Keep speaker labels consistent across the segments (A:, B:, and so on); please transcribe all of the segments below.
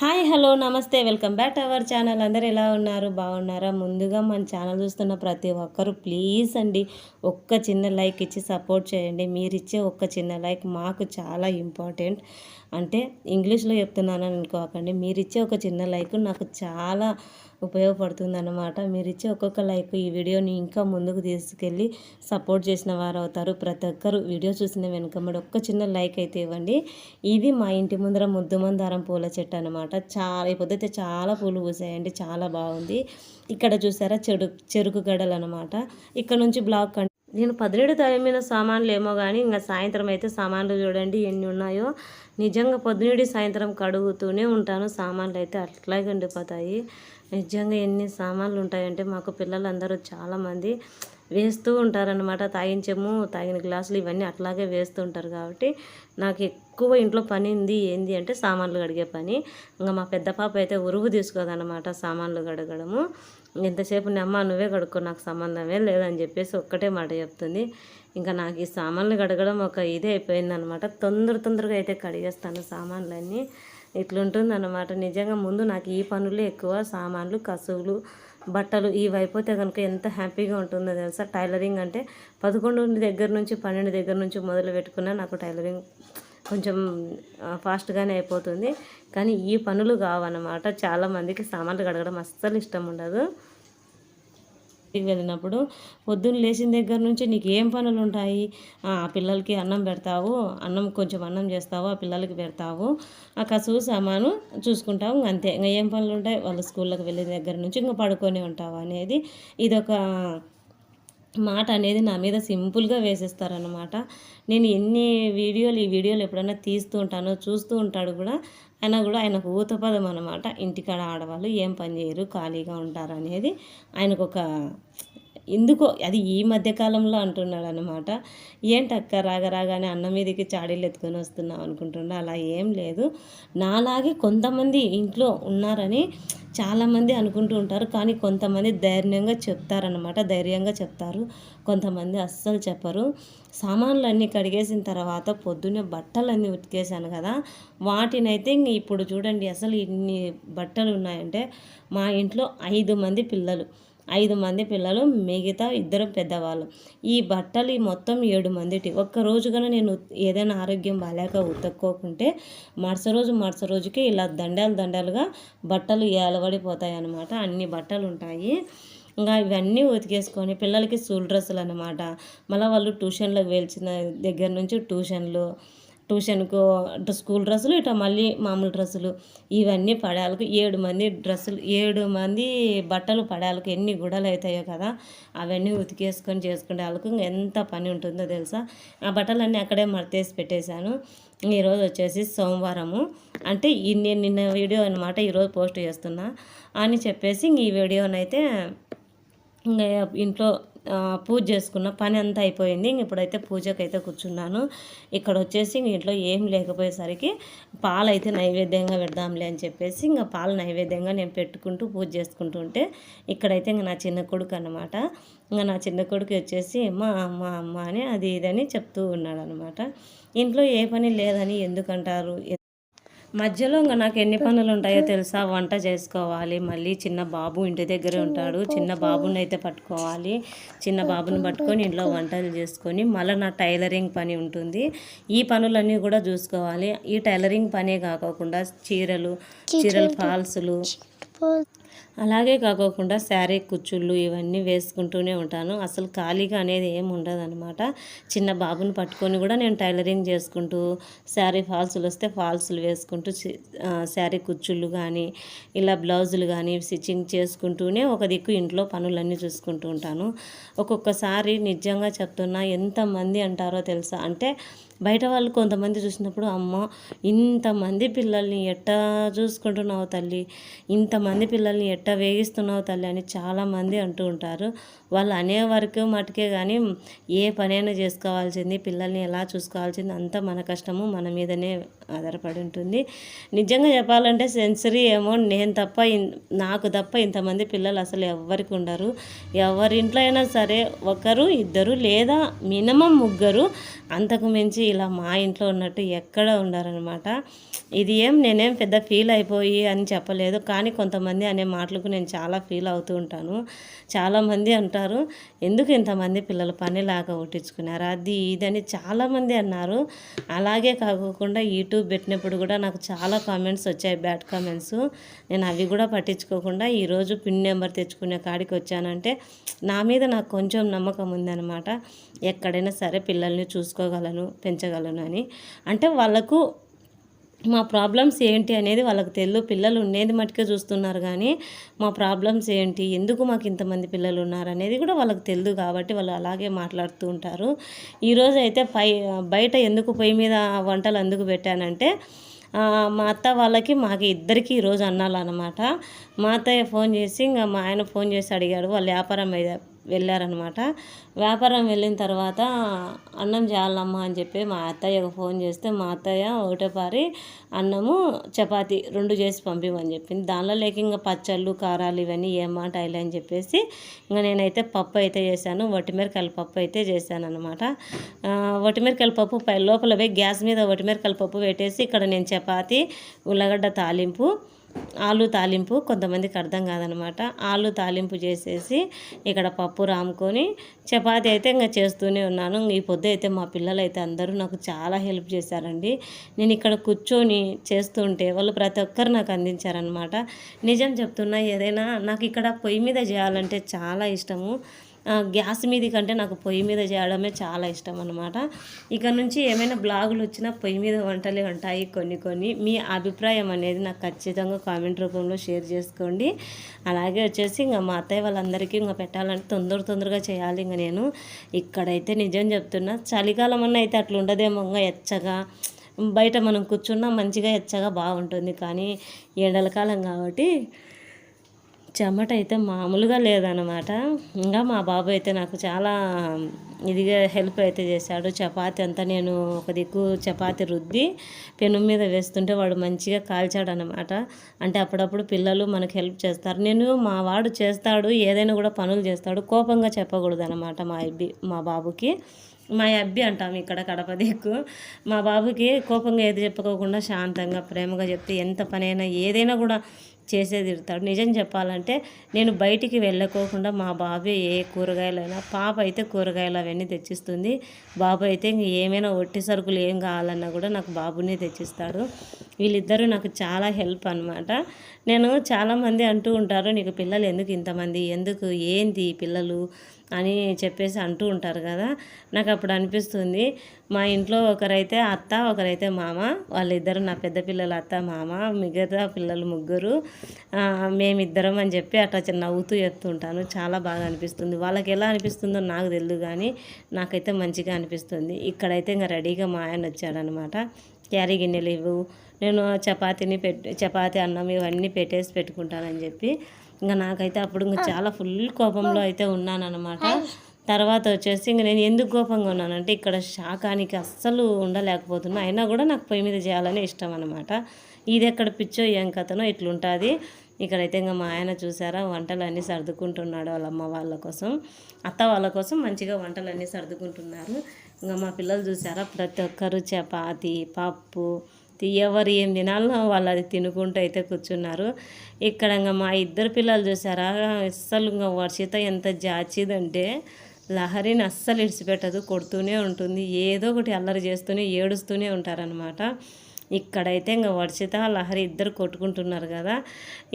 A: Hi hello నమస్తే welcome back to our channel. అందరు ఎలా ఉన్నారు? బాగున్నారా? ముందుగా మన ఛానల్ చూస్తున్న ప్రతి ఒక్కరు ప్లీజ్ అండి ఒక్క చిన్న లైక్ ఇచ్చి సపోర్ట్ చేయండి. మీరు ఇచ్చే ఒక్క చిన్న లైక్ మాకు చాలా ఇంపార్టెంట్. అంటే ఇంగ్లీష్లో చెప్తున్నానని అనుకోకండి మీరు ఇచ్చే ఒక చిన్న లైక్ నాకు చాలా ఉపయోగపడుతుందన్నమాట. మీరు ఇచ్చే ఒక్కొక్క లైక్ ఈ వీడియోని ఇంకా ముందుకు తీసుకెళ్ళి సపోర్ట్ చేసిన వారు అవుతారు ప్రతి ఒక్కరు వీడియో చూసిన వెనుకమ్మడి ఒక్క చిన్న లైక్ అయితే ఇవ్వండి. ఇది మా ఇంటి ముందర ముద్దుమందారం పూల చెట్టు అనమాట చాలా ఈ పొద్దుతే చాలా పూలు పూసాయండి. చాలా బాగుంది. ఇక్కడ చూసారా చెడు చెరుకు గడలు అనమాట ఇక్కడ నుంచి బ్లాక్ నేను పదిహేడు తరిమిన సామాన్లు ఏమో కానీ ఇంకా సాయంత్రం అయితే సామాన్లు చూడండి ఎన్ని ఉన్నాయో. నిజంగా పొద్దునేడు సాయంత్రం కడుగుతూనే ఉంటాను. సామాన్లు అయితే అట్లాగే ఉండిపోతాయి. నిజంగా ఎన్ని సామాన్లు ఉంటాయంటే మాకు పిల్లలందరూ చాలామంది వేస్తూ ఉంటారనమాట తాగించము తాగిన గ్లాసులు ఇవన్నీ అట్లాగే వేస్తూ ఉంటారు కాబట్టి నాకు ఎక్కువ ఇంట్లో పని ఉంది. ఏంది అంటే సామాన్లు కడిగే పని. ఇంకా మా పెద్ద పాప అయితే ఉరుగు తీసుకోదనమాట సామాన్లు కడగడము. ఎంతసేపు అమ్మ నువ్వే కడుక్కో నాకు సంబంధమే లేదని చెప్పేసి ఒక్కటే మాట చెప్తుంది. ఇంకా నాకు ఈ సామాన్లు కడగడం ఒక ఇదే అయిపోయిందనమాట తొందర తొందరగా అయితే కడిగేస్తాను సామాన్లన్నీ. ఇట్లుంటుందన్నమాట. నిజంగా ముందు నాకు ఈ పనులే ఎక్కువ. సామాన్లు కసువులు బట్టలు ఇవి అయిపోతే కనుక ఎంత హ్యాపీగా ఉంటుందో తెలుసా? టైలరింగ్ అంటే పదకొండు దగ్గర నుంచి పన్నెండు దగ్గర నుంచి మొదలు పెట్టుకున్నా నాకు టైలరింగ్ కొంచెం ఫాస్ట్గానే అయిపోతుంది. కానీ ఈ పనులు కావన్నమాట. చాలామందికి సామాన్లు కడగడం అస్సలు ఇష్టం ఉండదు. వెళ్ళినప్పుడు పొద్దున్న లేచిన దగ్గర నుంచి నీకు ఏం పనులు ఉంటాయి? ఆ పిల్లలకి అన్నం పెడతావు అన్నం కొంచెం అన్నం చేస్తావు ఆ పిల్లలకి పెడతావు. ఆ కసువు సామాను చూసుకుంటావు అంతే. ఇంకా ఏం పనులు ఉంటాయి? వాళ్ళు స్కూళ్ళకి వెళ్ళిన దగ్గర నుంచి ఇంకా పడుకొని ఉంటావు అనేది ఇదొక మాట అనేది నా మీద సింపుల్గా వేసేస్తారనమాట నేను ఎన్ని వీడియోలు ఈ వీడియోలు ఎప్పుడైనా తీస్తూ ఉంటానో చూస్తూ ఉంటాడు కూడా అయినా కూడా ఆయనకు ఊతపదం అనమాట ఇంటికాడ ఆడవాళ్ళు ఏం పని చేయరు ఖాళీగా ఉంటారు అనేది ఆయనకు ఒక ఎందుకో అది ఈ మధ్యకాలంలో అంటున్నాడు అనమాట ఏంటక్క రాగ రాగానే అన్న మీదకి చాడీలు ఎత్తుకొని వస్తున్నావు అనుకుంటున్నా అలా ఏం లేదు. నాలాగే కొంతమంది ఇంట్లో ఉన్నారని చాలామంది అనుకుంటూ ఉంటారు. కానీ కొంతమంది ధైర్యంగా చెప్తారనమాట ధైర్యంగా చెప్తారు. కొంతమంది అస్సలు చెప్పరు. సామాన్లు అన్నీ కడిగేసిన తర్వాత పొద్దున్నే బట్టలన్నీ ఉతికేసాను కదా. వాటినైతే ఇంక ఇప్పుడు చూడండి అసలు ఇన్ని బట్టలు ఉన్నాయంటే మా ఇంట్లో ఐదు మంది పిల్లలు. ఐదు మంది పిల్లలు మిగతా ఇద్దరు పెద్దవాళ్ళు. ఈ బట్టలు మొత్తం ఏడు మందిటి. ఒక్క రోజుగా కన్నా నేను ఏదైనా ఆరోగ్యం బాగాలేక ఉతక్కోకుంటే మరుస రోజు మరుస రోజుకి ఇలా దండాలు దండాలుగా బట్టలు ఏలబడిపోతాయి అన్నమాట అన్ని బట్టలు ఉంటాయి ఇంకా ఇవన్నీ ఉతికేసుకొని పిల్లలకి స్కూల్ డ్రెస్సులు అనమాట మళ్ళీ వాళ్ళు ట్యూషన్లకు వెళ్ళిన దగ్గర నుంచి ట్యూషన్లు ట్యూషన్కు స్కూల్ డ్రెస్సులు ఇట్లా మళ్ళీ మామూలు డ్రెస్సులు. ఇవన్నీ పడాలకు ఏడు మంది డ్రెస్సులు ఏడు మంది బట్టలు పడాలకు ఎన్ని గుడలు అవుతాయో కదా అవన్నీ ఉతికేసుకొని చేసుకునే వాళ్ళకు ఎంత పని ఉంటుందో తెలుసా? ఆ బట్టలన్నీ అక్కడే మడతేసి పెట్టేశాను. ఈరోజు వచ్చేసి సోమవారము. అంటే నేను నిన్న వీడియో అనమాట ఈరోజు పోస్ట్ చేస్తున్నా అని చెప్పేసి ఈ వీడియోనైతే ఇంట్లో పూజ చేసుకున్న పని అంతా అయిపోయింది. ఇప్పుడైతే పూజకైతే అయితే కూర్చున్నాను. ఇక్కడ వచ్చేసి ఇంట్లో ఏం లేకపోయేసరికి పాలు అయితే నైవేద్యంగా పెడదాంలే అని చెప్పేసి ఇంకా పాలు నైవేద్యంగా నేను పెట్టుకుంటూ పూజ చేసుకుంటుంటే ఇక్కడైతే ఇంకా నా చిన్న కొడుకు అనమాట ఇంకా నా చిన్న కొడుకు వచ్చేసి మా అమ్మ అమ్మ అని అది ఇదని చెప్తూ ఉన్నాడు అనమాట ఇంట్లో ఏ పని లేదని ఎందుకంటారు? మధ్యలో ఇంకా నాకు ఎన్ని పనులు ఉంటాయో తెలుసా? వంట చేసుకోవాలి మళ్ళీ చిన్న బాబు ఇంటి దగ్గరే ఉంటాడు. చిన్న బాబుని అయితే పట్టుకోవాలి. చిన్న బాబుని పట్టుకొని ఇంట్లో వంటలు చేసుకొని మళ్ళీ నా టైలరింగ్ పని ఉంటుంది. ఈ పనులన్నీ కూడా చూసుకోవాలి. ఈ టైలరింగ్ పనే కాకోకుండా చీరలు చీరల ఫాల్సులు అలాగే కాకోకుండా శారీ కుచ్చుళ్ళు ఇవన్నీ వేసుకుంటూనే ఉంటాను. అసలు ఖాళీగా అనేది ఏమి ఉండదు అనమాట చిన్న బాబుని పట్టుకొని కూడా నేను టైలరింగ్ చేసుకుంటూ శారీ ఫాల్సులు వస్తే ఫాల్సులు వేసుకుంటూ శారీ కుచ్చుళ్ళు కానీ ఇలా బ్లౌజులు కానీ స్టిచ్చింగ్ చేసుకుంటూనే ఒక దిక్కు ఇంట్లో పనులన్నీ చూసుకుంటూ ఉంటాను. ఒక్కొక్కసారి నిజంగా చెప్తున్నా ఎంతమంది అంటారో తెలుసా? అంటే బయట వాళ్ళు కొంతమంది చూసినప్పుడు అమ్మ ఇంతమంది పిల్లల్ని ఎట్టా చూసుకుంటున్నావు తల్లి? ఇంతమంది పిల్లల్ని ఎట్టా వేగిస్తున్నావు తల్లి? అని చాలామంది అంటూ ఉంటారు. వాళ్ళు అనే వరకు మటుకే కానీ ఏ పనైనా చేసుకోవాల్సింది పిల్లల్ని ఎలా చూసుకోవాల్సింది అంతా మన కష్టము మన మీదనే ఆధారపడి ఉంటుంది. నిజంగా చెప్పాలంటే సెన్సరీ ఏమో నేను తప్ప నాకు తప్ప ఇంతమంది పిల్లలు అసలు ఎవ్వరికి ఉండరు. ఎవరింట్లో అయినా సరే ఒకరు ఇద్దరు లేదా మినిమం ముగ్గురు అంతకు మించి ఇలా మా ఇంట్లో ఉన్నట్టు ఎక్కడ ఉండరనమాట ఇది ఏం నేనేం పెద్ద ఫీల్ అయిపోయి అని చెప్పలేదు. కానీ కొంతమంది అనే మాటలకు నేను చాలా ఫీల్ అవుతూ ఉంటాను. చాలామంది అంటారు ఎందుకు ఇంతమంది పిల్లలు పని లాగా పుట్టించుకున్నారు అది ఇదని చాలామంది అన్నారు. అలాగే కాకుండా యూట్యూబ్ పెట్టినప్పుడు కూడా నాకు చాలా కామెంట్స్ వచ్చాయి బ్యాడ్ కామెంట్స్ నేను అవి కూడా పట్టించుకోకుండా ఈరోజు పిన్ నెంబర్ తెచ్చుకునే కాడికి వచ్చానంటే నా మీద నాకు కొంచెం నమ్మకం ఉందన్నమాట. ఎక్కడైనా సరే పిల్లల్ని చూసుకోగలను పెంచగలను అని. అంటే వాళ్ళకు మా ప్రాబ్లమ్స్ ఏంటి అనేది వాళ్ళకి తెలియదు పిల్లలు ఉండేది మట్టుకే చూస్తున్నారు కానీ మా ప్రాబ్లమ్స్ ఏంటి ఎందుకు మాకు ఇంతమంది పిల్లలు ఉన్నారు అనేది కూడా వాళ్ళకి తెలియదు కాబట్టి వాళ్ళు అలాగే మాట్లాడుతూ ఉంటారు. ఈరోజు అయితే పై బయట ఎందుకు పొయ్యి మీద వంటలు అందుకు పెట్టానంటే మా అత్త వాళ్ళకి మాకు ఇద్దరికి ఈరోజు అన్నాలన్నమాట. మా అత్తయ్య ఫోన్ చేసి ఇంకా మా ఆయన ఫోన్ చేసి అడిగాడు వాళ్ళు వ్యాపారం మీద వెళ్ళారనమాట. వ్యాపారం వెళ్ళిన తర్వాత అన్నం చేయాలమ్మా అని చెప్పి మా అత్తయ్యకు ఫోన్ చేస్తే మా అత్తయ్య ఒకటే పారి అన్నము చపాతి రెండు చేసి పంపిమని చెప్పింది. దానిలో లేక ఇంకా పచ్చళ్ళు కారాలు ఇవన్నీ ఏమాట అయిలే అని చెప్పేసి ఇంకా నేనైతే పప్పు అయితే చేశాను. వటిమిరకాయల పప్పు అయితే చేశాను అనమాట వటిమిరకాయల పప్పు పై లోపల పోయి గ్యాస్ మీద వటిమిరకాయల పప్పు పెట్టేసి ఇక్కడ నేను చపాతి ఉల్లగడ్డ తాలింపు ఆలు తాలింపు కొంతమందికి అర్థం కాదనమాట. ఆలు తాలింపు చేసేసి ఇక్కడ పప్పు రాముకొని చపాతి అయితే ఇంకా చేస్తూనే ఉన్నాను. ఈ పొద్దు అయితే మా పిల్లలు అయితే అందరూ నాకు చాలా హెల్ప్ చేశారండి. నేను ఇక్కడ కూర్చొని చేస్తుంటే వాళ్ళు ప్రతి ఒక్కరు నాకు అందించారనమాట. నిజం చెప్తున్నా ఏదైనా నాకు ఇక్కడ పొయ్యి మీద చేయాలంటే చాలా ఇష్టము. గ్యాస్ మీద కంటే నాకు పొయ్యి మీద చేయడమే చాలా ఇష్టం అనమాట ఇక నుంచి ఏమైనా బ్లాగులు వచ్చినా పొయ్యి మీద వంటలే ఉంటాయి కొన్ని కొన్ని. మీ అభిప్రాయం అనేది నాకు ఖచ్చితంగా కామెంట్ రూపంలో షేర్ చేసుకోండి. అలాగే వచ్చేసి ఇంకా మా అత్తయ్య వాళ్ళందరికీ ఇంకా పెట్టాలంటే తొందర తొందరగా చేయాలి ఇంకా నేను. ఇక్కడైతే నిజం చెప్తున్నా చలికాలం అన్న అయితే అట్లా ఉండదేమో ఇంకా ఎచ్చగా. బయట మనం కూర్చున్నా మంచిగా ఎచ్చగా బాగుంటుంది. కానీ ఎండల కాలం కాబట్టి చెమట అయితే మామూలుగా లేదనమాట ఇంకా మా బాబు అయితే నాకు చాలా ఇదిగా హెల్ప్ అయితే చేశాడు. చపాతి అంతా నేను ఒక దిక్కు చపాతి రుద్ది పెను మీద వేస్తుంటే వాడు మంచిగా కాల్చాడు అనమాట అంటే అప్పుడప్పుడు పిల్లలు మనకు హెల్ప్ చేస్తారు. నేను మా వాడు చేస్తాడు ఏదైనా కూడా పనులు చేస్తాడు కోపంగా చెప్పకూడదు అనమాట మా అబ్బి మా బాబుకి. మా అబ్బి అంటాం ఇక్కడ కడప దిక్కు. మా బాబుకి కోపంగా ఏది చెప్పుకోకుండా శాంతంగా ప్రేమగా చెప్తే ఎంత పనైనా ఏదైనా కూడా చేసేది ఇడతాడు నిజం చెప్పాలంటే నేను బయటికి వెళ్ళకోకుండా మా బాబే ఏ కూరగాయలైనా పాప అయితే కూరగాయలు అవన్నీ తెచ్చిస్తుంది. బాబు అయితే ఇంక ఏమైనా ఒట్టి సరుకులు ఏం కావాలన్నా కూడా నాకు బాబునే తెచ్చిస్తాడు. వీళ్ళిద్దరూ నాకు చాలా హెల్ప్ అనమాట నేను చాలామంది అంటూ ఉంటారు నీకు పిల్లలు ఎందుకు ఇంతమంది? ఎందుకు? ఏంది పిల్లలు? అని చెప్పేసి అంటూ ఉంటారు కదా. నాకు అప్పుడు అనిపిస్తుంది మా ఇంట్లో ఒకరైతే అత్త ఒకరైతే మామ వాళ్ళిద్దరు నా పెద్ద పిల్లలు అత్త మామ మిగతా పిల్లలు ముగ్గురు మేమిద్దరం అని చెప్పి అట్లా చిన్న నవ్వుతూ చెప్తుంటాను చాలా బాగా అనిపిస్తుంది. వాళ్ళకి ఎలా అనిపిస్తుందో నాకు తెలియదు కానీ నాకైతే మంచిగా అనిపిస్తుంది. ఇక్కడైతే ఇంకా రెడీగా మా ఆయన వచ్చాడనమాట. క్యారీ గిన్నెలు ఇవ్వు నేను చపాతీని పెట్టి చపాతీ అన్నం ఇవన్నీ పెట్టేసి పెట్టుకుంటానని చెప్పి. ఇంకా నాకైతే అప్పుడు ఇంకా చాలా ఫుల్ కోపంలో అయితే ఉన్నానన్నమాట తర్వాత వచ్చేసి ఇంక నేను ఎందుకు కోపంగా ఉన్నానంటే ఇక్కడ శాకానికి అస్సలు ఉండలేకపోతున్నా. అయినా కూడా నాకు పొయ్యి మీద చేయాలని ఇష్టం అనమాట ఇది ఎక్కడ పిచ్చో ఏం కథనో ఇట్లుంటుంది. ఇక్కడైతే ఇంకా మా ఆయన చూసారా వంటలన్నీ సర్దుకుంటున్నాడు వాళ్ళ అమ్మ వాళ్ళ కోసం. అత్త వాళ్ళ కోసం మంచిగా వంటలన్నీ సర్దుకుంటున్నారు. ఇంకా మా పిల్లలు చూసారా ప్రతి ఒక్కరు చపాతి పప్పు ఎవరు ఏం తినాలో వాళ్ళు అది తినుకుంటూ అయితే కూర్చున్నారు. ఇక్కడ ఇంకా మా ఇద్దరు పిల్లలు చూసారా అస్సలు ఇంకా వర్షిత ఎంత జాచిదంటే లహరిని అస్సలు ఇడిచిపెట్టదు కొడుతూనే ఉంటుంది. ఏదో ఒకటి అల్లరి చేస్తూనే ఏడుస్తూనే ఉంటారనమాట ఇక్కడైతే ఇంకా వర్షిత లహరి ఇద్దరు కొట్టుకుంటున్నారు కదా.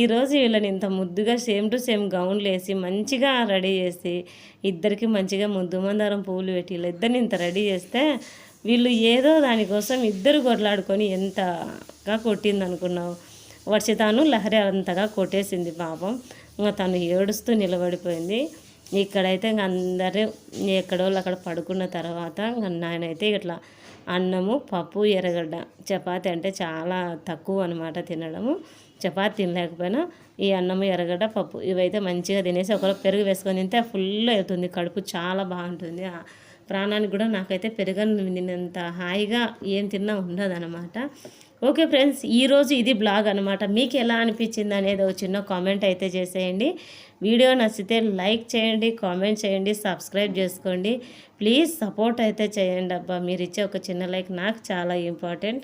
A: ఈరోజు వీళ్ళని ఇంత ముద్దుగా సేమ్ టు సేమ్ గౌన్లు వేసి మంచిగా రెడీ చేసి ఇద్దరికి మంచిగా ముద్దు మందారం పువ్వులు పెట్టి వీళ్ళిద్దరిని ఇంత రెడీ చేస్తే వీళ్ళు ఏదో దానికోసం ఇద్దరు కొట్లాడుకొని ఎంతగా కొట్టింది అనుకున్నావు వర్షితాను లహరి అంతగా కొట్టేసింది పాపం. ఇంకా తను ఏడుస్తూ నిలబడిపోయింది. ఇక్కడైతే ఇంక అందరూ ఎక్కడో అక్కడ పడుకున్న తర్వాత ఇంక నాయనైతే ఇట్లా అన్నము పప్పు ఎర్రగడ్డ. చపాతి అంటే చాలా తక్కువ అనమాట తినడము. చపాతి తినలేకపోయినా ఈ అన్నము ఎర్రగడ్డ పప్పు ఇవైతే మంచిగా తినేసి ఒకరు పెరుగు వేసుకొని తింటే ఫుల్ అవుతుంది. కడుపు చాలా బాగుంటుంది. ప్రాణానికి కూడా నాకైతే పెరగని నిన్నంత హాయిగా ఏం తిన్నా ఉండదన్నమాట. ఓకే ఫ్రెండ్స్ ఈరోజు ఇది బ్లాగ్ అనమాట మీకు ఎలా అనిపించింది అనేది ఒక చిన్న కామెంట్ అయితే చేసేయండి. వీడియో నచ్చితే లైక్ చేయండి కామెంట్ చేయండి సబ్స్క్రైబ్ చేసుకోండి. ప్లీజ్ సపోర్ట్ అయితే చేయండి అబ్బా. మీరు ఇచ్చే ఒక చిన్న లైక్ నాకు చాలా ఇంపార్టెంట్.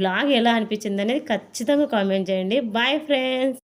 A: బ్లాగ్ ఎలా అనిపించింది అనేది ఖచ్చితంగా కామెంట్ చేయండి. Bye friends!